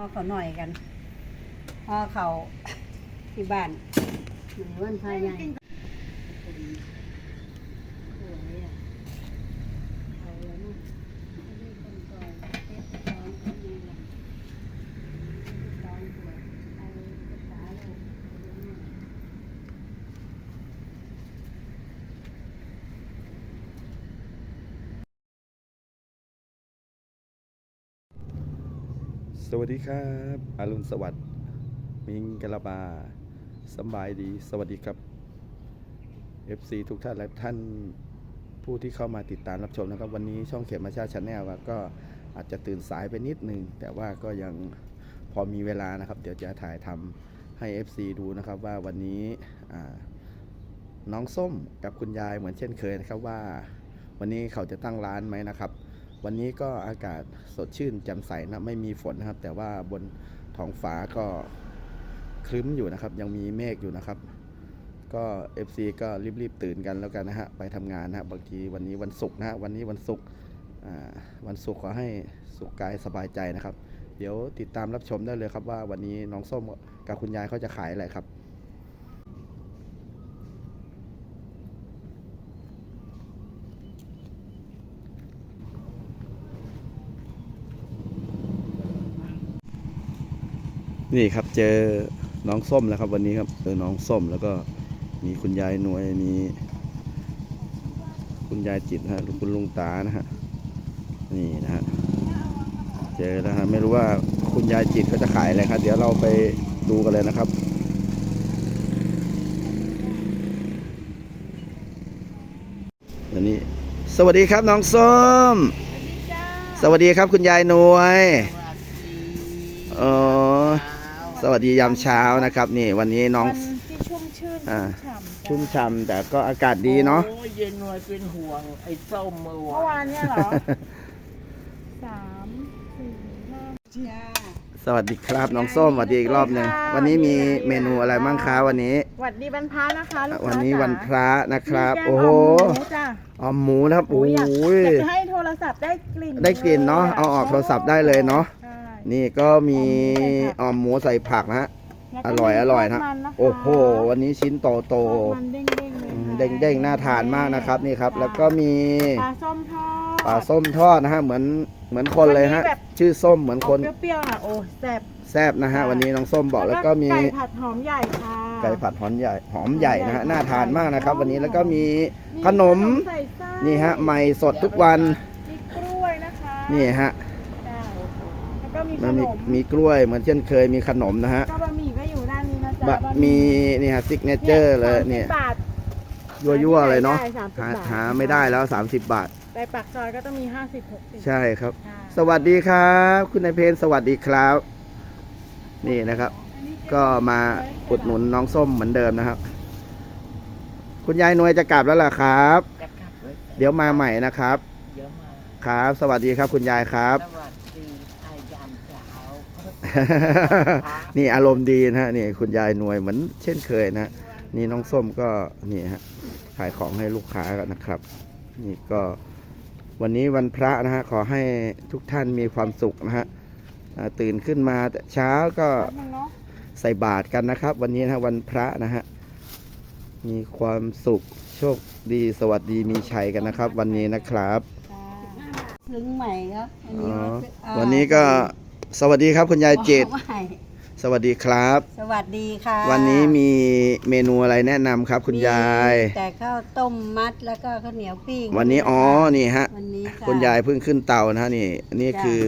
อเขาหน่อยกันพอเขาที่บ้านหรือวันพายใหญ่โอ้ยอะเอาแล้วเนอะเอาเรื่องคนก่อนเทศกาลเป็นไงล่ะเทศกาลสวยเอาภาษาโลกเอาเรื่องนั้น สวัสดีครับอรุณสวัสดิ์มิงกะลาบาสบายดี สวัสดีครับ FC ทุกท่านและท่านผู้ที่เข้ามาติดตามรับชมนะครับ วันนี้ช่องเขียนมาชาชาแนลก็อาจจะตื่นสายไปนิดนึง แต่ว่าก็ยังพอมีเวลานะครับ เดี๋ยวจะถ่ายทำให้ FC ดูนะครับว่าวันนี้น้องส้มกับคุณยายเหมือนเช่นเคยนะครับว่า วันนี้เขาจะตั้งร้านไหมนะครับ วันนี้ก็อากาศสดชื่นแจ่มใสนะไม่มีฝนนะครับ แต่ว่าบนท้องฟ้าก็ครึ้มอยู่นะครับ ยังมีเมฆอยู่นะครับ ก็ FC ก็รีบๆตื่นกันแล้วกันนะฮะไปทำงานนะฮะบางทีวันนี้วันศุกร์นะฮะวันนี้วันศุกร์วันศุกร์ขอให้สุขกายสบายใจนะครับ เดี๋ยวติดตามรับชมได้เลยครับว่าวันนี้น้องส้มกับคุณยายเขาจะขายอะไรครับ นี่ครับเจอน้องส้มแล้วครับ วันนี้ครับเจอน้องส้มแล้วก็มีคุณยายหน่วยมี คุณยายจิตนะฮะคุณลุงตานะฮะนี่นะฮะเจอแล้วฮะไม่รู้ว่าคุณยายจิตเขาจะขายอะไรครับ เดี๋ยวเราไปดูกันเลยนะครับอันนี้สวัสดีครับน้องส้ม สวัสดีครับคุณยายหน่วยอ๋อ สวัสดียามเช้านะครับ นี่วันนี้น้องวันที่ชุ่มชื่นอ่าชุ่มฉ่ำจ้ะชุ่มฉ่ำแต่ก็อากาศดีเนาะ โอ้ยเย็นหน่วยเป็นห่วง ไอ้ส้มเมื่อเมื่อวาวานนเนี่ยเหรอสามสี่ห้าจ้า สวัสดีครับน้องส้มสวัสดีอีกรอบหนึ่งวันนี้มีเมนูอะไรบ้างคะวันนี้ หวัดดีบรรพานะคะลูกค้าวันนี้จ๋าวันพระนะครับมีแกงโอ้โหหมูจ้ะออมหมูนะครับโอ้โอ้ยอยากยอยากจะให้โทรศัพท์ได้กลิ่นได้กลิ่นเนาะเอาออกโทรศัพท์ได้เลยเนาะใช่ นี่ก็มีออมหมูใส่ผักนะฮะ แล้วอก็ร่อยมีอร่อยทนะดมันนะคะโอ้โห วันนี้ชิ้นโตโตทอดมันเด้งๆเลยอืมค่ะเด้งๆน่าทานมากนะครับนี่ครับ แล้วก็มีปลาส้มทอด ปลาส้มทอดนะฮะเหมือนเหมือนคนเลยฮะ วันนี้แบบ ชื่อส้มเหมือนอคอกนเปรี้ยวๆอะโอ้แซ่บแซบนะฮะ วันนี้น้องส้มบอกแล้วก็มี ไก่ผัดหอมใหญ่ค่ะ ไก่ผัดหอมใหญ่หอมใหญ่นะฮะน่าทานมากนะครับ วันนี้แล้วก็มีมีขนม ใส่ไส้นี่ฮะใหม่สดทุกวันมีกล้วยนะคะนี่ฮะจ้าแล้วก็ มีขมันนมีมมีกล้วยเหมือนเช่นเคยมีขนมนะฮะก็บะหมี่ก็อยู่ด้านนี้นะจ๊ะบะหมีนี่ฮะซิกเนเจอร์เลยเนี่ยสามสิบบาท ยั่วๆเลยเนาะใช่30หาบาท หาไม่ได้แล้ว 30 บาท ไปปากซอยก็ต้องมีห้าสิบหกสิบใช่ครับ สวัสดีครับ คุณนายเพนสวัสดีครับ นี่นะครับ ก็มาอุดหนุนน้องส้มเหมือนเดิมนะครับ คุณยายนวยจะกลับแล้วล่ะครับจะกลับเลยเดี๋ยวมาใหม่นะครับเดี๋ยวมาครับ สวัสดีครับคุณยายครับ สวัสดีอายามเช้า นี่อารมณ์ดีนะฮะนี่คุณยายหน่วยเหมือนเช่นเคยนะฮะนี่น้องส้มก็นี่ฮะขายของให้ลูกค้ากันนะครับ นี่ก็วันนี้วันพระนะฮะขอให้ทุกท่านมีความสุขนะฮะอ่าตื่นขึ้นมาแต่เช้าก็แป๊บนึงเนาะใส่บาตรกันนะครับ วันนี้นะฮะวันพระนะฮะมีความสุขโชคดีสวัสดีมีชัยกันนะครับ วันนี้นะครับจ้าซึ้งใหม่ครับอันอ๋นี้ออ่าวันนี้ก็ สวัสดีครับคุณยายเจตบอกใหม่สวัสดีครับ สวัสดีค่ะวันนี้มีเมนูอะไรแนะนำครับ คุณยาย มีแต่ข้าวต้มมัดแล้วก็ข้าวเหนียวปิ้งวันนี้อ๋อนี่ฮะ วันนี้ะ คุณยายเพิ่งขึ้นเตานะฮะนี่อันนี่จ้ะ คือ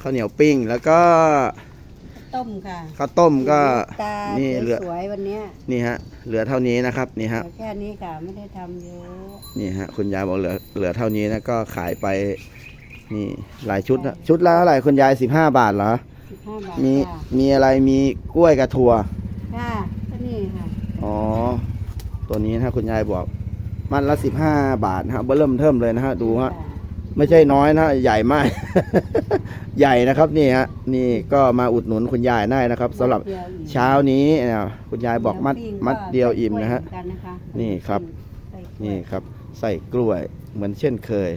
ข้าวเหนียวปิ้ง แล้วก็ข้าวต้มค่ะข้าวต้มก็ตานี่เหลือสวยๆวันเนี้ยนี่ฮะเหลือเท่านี้นะครับนี่ฮะเหลือแค่นี้ค่ะไม่ได้ทำเยอะนี่ฮะคุณยายบอกเหลือเหลือเท่านี้นะก็ขายไป นี่หลายชุดนะชุดละเท่าไหร่คุณยายสิบห้าบาทเหรอ สิบห้าบาทมีค่ะมีอะไรมีกล้วยกับถั่ว ค่ะก็นี่ค่ะอ๋อ ตัวนี้นะคุณยายบอก มันละสิบห้าบาทนะฮะเบิ่มเทิมเลยนะฮะดูฮะ ไม่ใช่น้อยนะใหญ่มาก ใหญ่นะครับนี่ฮะนี่ก็มาอุดหนุนคุณยายได้นะครับสำหรับเดียวอิ่มเช้านี้เนี่ยคุณยายบอกมัดปิ้งมัดเดียวอิ่มนะฮะใส่กล้วยเหมือกันะคะนี่ครับใส่กล้วยนี่ครับ ใส่กล้วยเหมือนเช่นเคย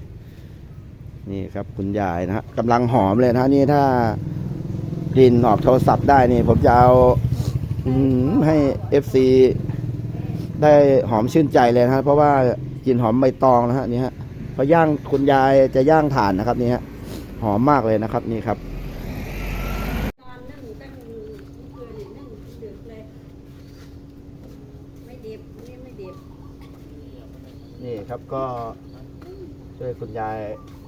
นี่ครับคุณยายนะฮะกำลังหอมเลยนะฮะนี่ถ้ากลิ่นออกโทรศัพท์ได้นี่ ผมจะเอาอืมให้ FC ได้หอมชื่นใจเลยนะครับเพราะว่ากลิ่นหอมใบตองนะฮะนี่ฮะพอย่างคุณยายจะย่างถ่านนะครับนี่ฮะหอมมากเลยนะครับ นี่ครับนี่ครับก็ช่วยคุณยาย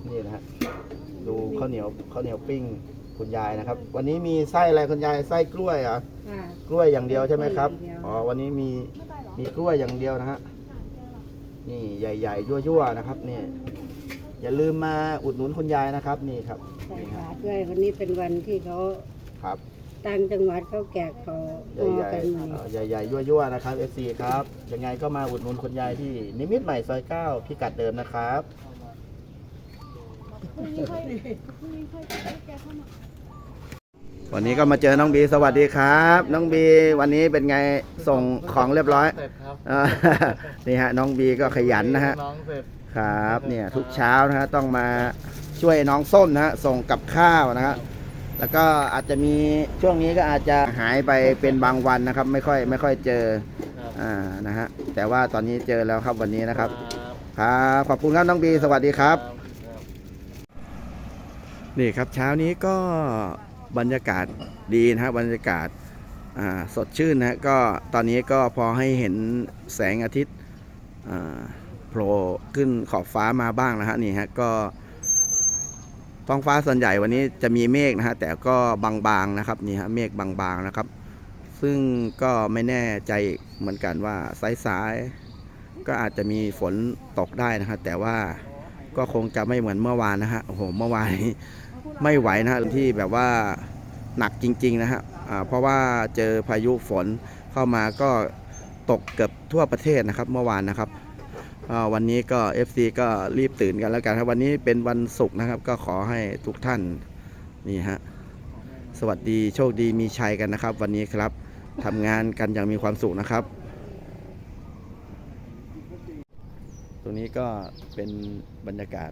นี่นะฮะดูข้าวเหนียวข้าวเหนียวปิ้งคุณยายนะครับ วันนี้มีไส้อะไรคุณยายไส้กล้วยเหรอค่ะกล้วยอย่างเดียวใช่ไหมครับกล้วยอย่างเดียวอ๋อวันนี้มีมีกล้วยอย่างเดียวนะฮะนี่ใหญ่ๆยั่วๆนะครับนี่อย่าลืมมาอุดหนุนคุณยายนะครับนี่ครับใส่นี่ฮะบาตรด้วยวันนี้เป็นวันที่เขาครับ ต่างจังหวัดเขาแจกเขาใหห่อญ่กันใหม่ๆเอ่อใหญ่ๆยั่วๆนะครับ FC ครับ ยังไงก็มาอุดหนุนคุณยายที่นิมิตรใหม่ซอยเก้าพิกัดเดิมนะครับ วันนี้ก็มาเจอน้องบีสวัสดีครับ น้องบีวันนี้เป็นไงส่งของเรียบร้อยเสร็จครับอ่า นี่ฮะ น้องบีก็ขยันนะฮะ น้องเสร็จครับเนี่ยทุกเช้านะฮะต้องมาช่วยน้องส้มนะฮะส่งกับข้าวนะฮะแล้วก็อาจจะมีช่วงนี้ก็อาจจะหายไปเป็นบางวันนะครับ ไม่ค่อยไม่ค่อยเจอครับอ่านะฮะแต่ว่าตอนนี้เจอแล้วครับวันนี้นะครับครับครับขอบคุณครับน้องบีสวัสดีครับครับ นี่ครับเช้านี้ก็บรรยากาศดีนะฮะบรรยากาศสดชื่นนะฮะก็ตอนนี้ก็พอให้เห็นแสงอาทิตย์โผล่ขึ้นขอบฟ้ามาบ้างนะฮะนี่ฮะก็ท้องฟ้าส่วนใหญ่วันนี้จะมีเมฆนะฮะแต่ก็บางๆนะครับนี่ฮะเมฆบางๆนะครับ ซึ่งก็ไม่แน่ใจเหมือนกันว่าสายๆก็อาจจะมีฝนตกได้นะฮะแต่ว่าก็คงจะไม่เหมือนเมื่อวานนะฮะโอ้โหเมื่อวาน ไม่ไหวนะฮะที่แบบว่าหนักจริงๆนะฮะเพราะว่าเจอพายุฝนเข้ามาก็ตกเกือบทั่วประเทศนะครับเมื่อวานนะครับวันนี้ก็ FC ก็รีบตื่นกันแล้วกันครับวันนี้เป็นวันศุกร์นะครับ ก็ขอให้ทุกท่านนี่ฮะสวัสดีโชคดีมีชัยกันนะครับ วันนี้ครับทำงานกันอย่างมีความสุขนะครับ ตรงนี้ก็เป็นบรรยากาศ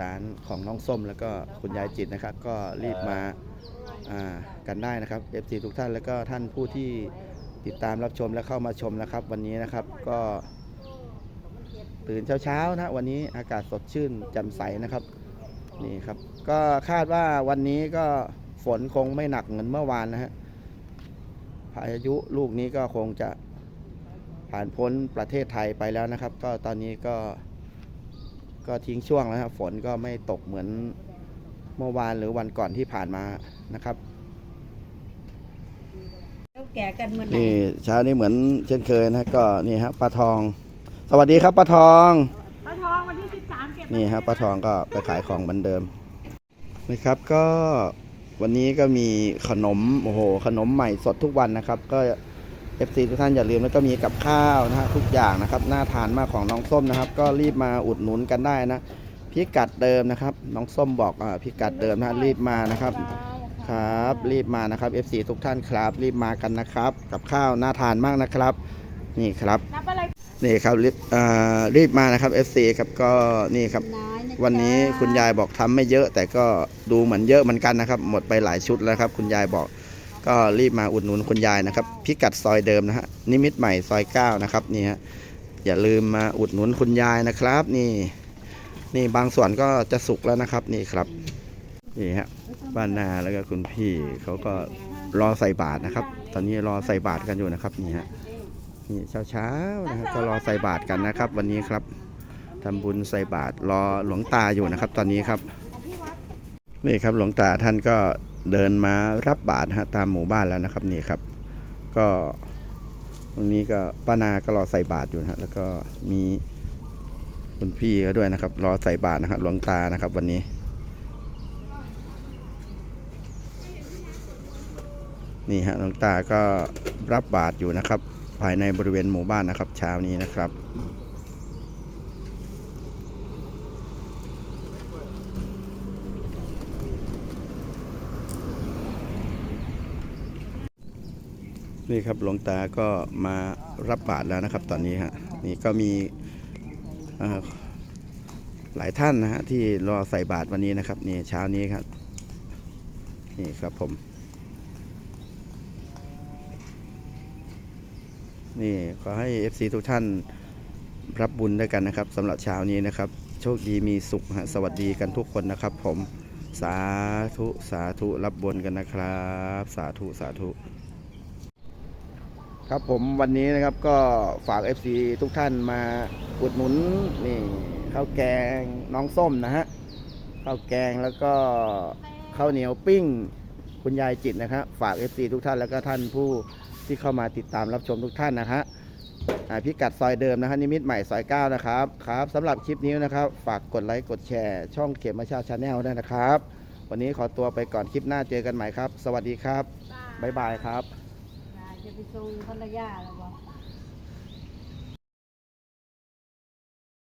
ร้านของน้องส้มแล้วก็คุณยายจิตนะครับ ก็รีบมาากันได้นะครับ FC ทุกท่านแล้วก็ท่านผู้ที่ติดตามรับชมและเข้ามาชมนะครับ วันนี้นะครับก็ตื่นเช้าๆนะวันนี้อากาศสดชื่นแจ่มใสนะครับนี่ครับ ก็คาดว่าวันนี้ก็ฝนคงไม่หนักเหมือนเมื่อวานนะฮะพายุลูกนี้ก็คงจะผ่านพ้นประเทศไทยไปแล้วนะครับ ก็ตอนนี้ก็ ก็ทิ้งช่วงแล้วครับฝนก็ไม่ตกเหมือนเมื่อวานหรือวันก่อนที่ผ่านมานะครับเขาแก่กันเมื่อไหร่นี่เช้านี้เหมือนเช่นเคยนะก็นี่ฮะปลาทอง สวัสดีครับปลาทองปลาทองวันที่สิบสามเก็บนี่ฮะปลาทองก็ไปขายของเหมือนเดิมนะครับก็วันนี้ก็มีขนมโอ้โหขนมใหม่สดทุกวันนะครับ ก็ FC ทุกท่านอย่าลืมแล้วก็มีกับข้าวนะฮะทุกอย่างนะครับน่าทานมากของน้องส้มนะครับ ก็รีบมาอุดหนุนกันได้นะพิกัดเดิมนะครับน้องส้มบอกอ่าพิกัดเดิมนะฮะรีบมานะครับครับ รีบมานะครับ FC ทุกท่านครับ รีบมากันนะครับ กับข้าวน่าทานมากนะครับ นี่ครับนับอะไรนี่ครับรีบอ่ารีบมานะครับ FC ครับก็นี่ครับน้อยนะวันนี้จ๊ะคุณยายบอกทำไม่เยอะ แต่ก็ดูเหมือนเยอะเหมือนกันนะครับ หมดไปหลายชุดแล้วครับ คุณยายบอก ก็รีบมาอุดหนุนคุณยายนะครับ พิกัดซอยเดิมนะฮะนิมิตใหม่ซอย9นะครับนี่ฮะอย่าลืมมาอุดหนุนคุณยายนะครับ นี่ นี่บางส่วนก็จะสุกแล้วนะครับนี่ครับนี่ฮะบ้านนาแล้วก็คุณพี่เขาก็รอใส่บาตรนะครับ ตอนนี้รอใส่บาตรกันอยู่นะครับนี่ฮะนี่เช้าๆนะฮะก็รอใส่บาตรกันนะครับ วันนี้ครับทำบุญใส่บาตรรอหลวงตาอยู่นะครับ ตอนนี้ครับ นี่ครับหลวงตาท่านก็ เดินมารับบาตรฮะตามหมู่บ้านแล้วนะครับนี่ครับ ก็ตรงนี้ก็ป้านาก็รอใส่บาตรอยู่นะฮะแล้วก็มีคุณพี่ก็ด้วยนะครับ รอใส่บาตรนะครับหลวงตานะครับ วันนี้ นี่ฮะหลวงตาก็รับบาตรอยู่นะครับ ภายในบริเวณหมู่บ้านนะครับ เช้านี้นะครับ นี่ครับหลวงตาก็มารับบาตรแล้วนะครับ ตอนนี้ฮะนี่ก็มีหลายท่านนะฮะที่รอใส่บาตรวันนี้นะครับนี่เช้านี้ครับ นี่ครับผม นี่ขอให้ FC ทุกท่านรับบุญด้วยกันนะครับสำหรับเช้านี้นะครับ โชคดีมีสุขฮะสวัสดีกันทุกคนนะครับ ผมสาธุสาธุรับบุญกันนะครับ สาธุสาธุ ครับผมวันนี้นะครับก็ฝาก FC ทุกท่านมาอุดหนุนนี่ข้าวแกงน้องส้มนะฮะข้าวแกงแล้วก็ข้าวเหนียวปิ้ง คุณยายจิตนะครับฝาก FC ทุกท่านแล้วก็ท่านผู้ที่เข้ามาติดตามรับชมทุกท่านนะฮะอ่าพิกัดซอยเดิมนะฮะนิมิตรใหม่ซอย9นะครับครับสำหรับคลิปนี้นะครับ ฝากกดไลค์กดแชร์ ช่องเขียนมาชาชาแนลด้วยนะครับ วันนี้ขอตัวไปก่อนคลิปหน้าเจอกันใหม่ครับ สวัสดีครับบ๊ายบายครับจะ ไปส่งภรรยาแล้ว